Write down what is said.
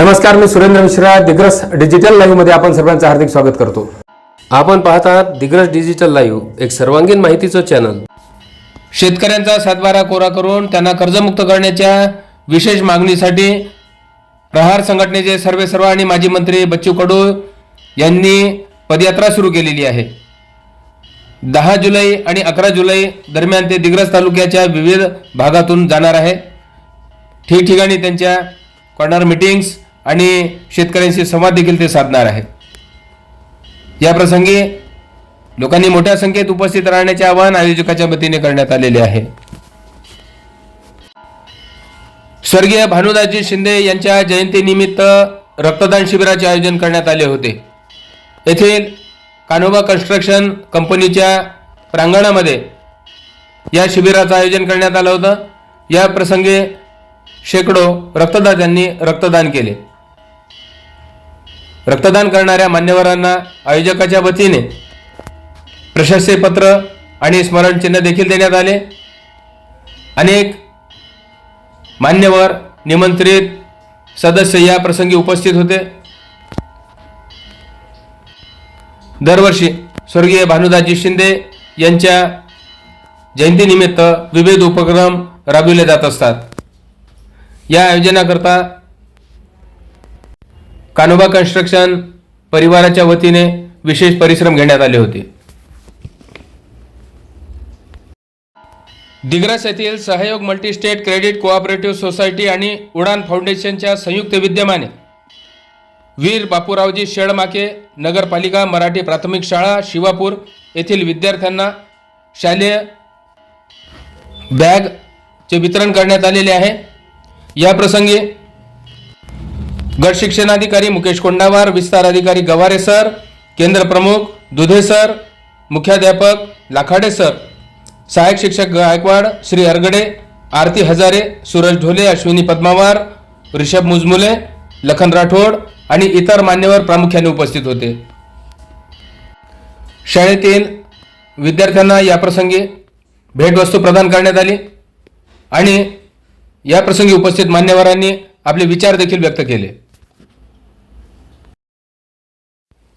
नमस्कार मी सुरेंद्र मिश्रा दिग्रस डिजिटल लाईव्हमध्ये आपण सर्वांचं हार्दिक स्वागत करतो. आपण पाहत आहात दिग्रस डिजिटल लाईव्ह एक सर्वांगीण माहितीचं चॅनल शेतकऱ्यांचा सातबारा कोरा करून त्यांना कर्जमुक्त करण्याच्या विशेष मागणीसाठी प्रहार संघटनेचे सर्वे सर्व आणि माजी मंत्री बच्चू कडू यांनी पदयात्रा सुरू केलेली आहे. दहा जुलै आणि अकरा जुलै दरम्यान ते दिग्रस तालुक्याच्या विविध भागातून जाणार आहे. ठिकठिकाणी त्यांच्या कॉर्नर मिटिंग्स आणि शेतकऱ्यांशी संवाद देखील ते साधणार आहेत. या प्रसंगी लोकांनी मोठ्या संख्येत उपस्थित राहण्याचे आवाहन आयोजकाच्या वतीने करण्यात आलेले आहे. स्वर्गीय भानुदासजी शिंदे यांच्या जयंतीनिमित्त रक्तदान शिबिराचे आयोजन करण्यात आले होते. येथील कान्होबा कन्स्ट्रक्शन कंपनीच्या प्रांगणामध्ये या शिबिराचं आयोजन करण्यात आलं होतं. या प्रसंगी शेकडो रक्तदात्यांनी रक्तदान केले. रक्तदान करणाऱ्या मान्यवरांना आयोजकाच्या वतीने प्रशस्तीपत्र आणि स्मरणचिन्ह देखील देण्यात आले. अनेक मान्यवर निमंत्रित सदस्य या प्रसंगी उपस्थित होते. दरवर्षी स्वर्गीय भानुदाजी शिंदे यांच्या जयंतीनिमित्त विविध उपक्रम राबविले जात असतात. या आयोजनाकरता कानोबा कन्स्ट्रक्शन परिवाराच्या वतीने विशेष परिश्रम घेण्यात आले होते. दिग्रस येथील सहयोग मल्टीस्टेट क्रेडिट कोऑपरेटिव्ह सोसायटी आणि उडान फाउंडेशनच्या संयुक्त विद्यमाने वीर बापूरावजी शेळमाके नगरपालिका मराठी प्राथमिक शाळा शिवापूर येथील विद्यार्थ्यांना शालेय बॅगचे वितरण करण्यात आलेले आहे. या प्रसंगी गट शिक्षणाधिकारी मुकेश कोंडावार विस्तार अधिकारी गवारे सर केंद्र प्रमुख दुधे सर मुख्याध्यापक लाखाडे सर. सहाय्यक शिक्षक गायकवाड श्री अरगडे आरती हजारे सूरज ढोले अश्विनी पद्मावार ऋषभ मुजमुले लखन राठोड आणि इतर मान्यवर प्रामुख्याने उपस्थित होते. शाळेतील विद्यार्थ्यांना याप्रसंगी भेटवस्तू प्रदान करण्यात आली आणि या प्रसंगी उपस्थित मान्यवरांनी आपले विचार देखील व्यक्त केले.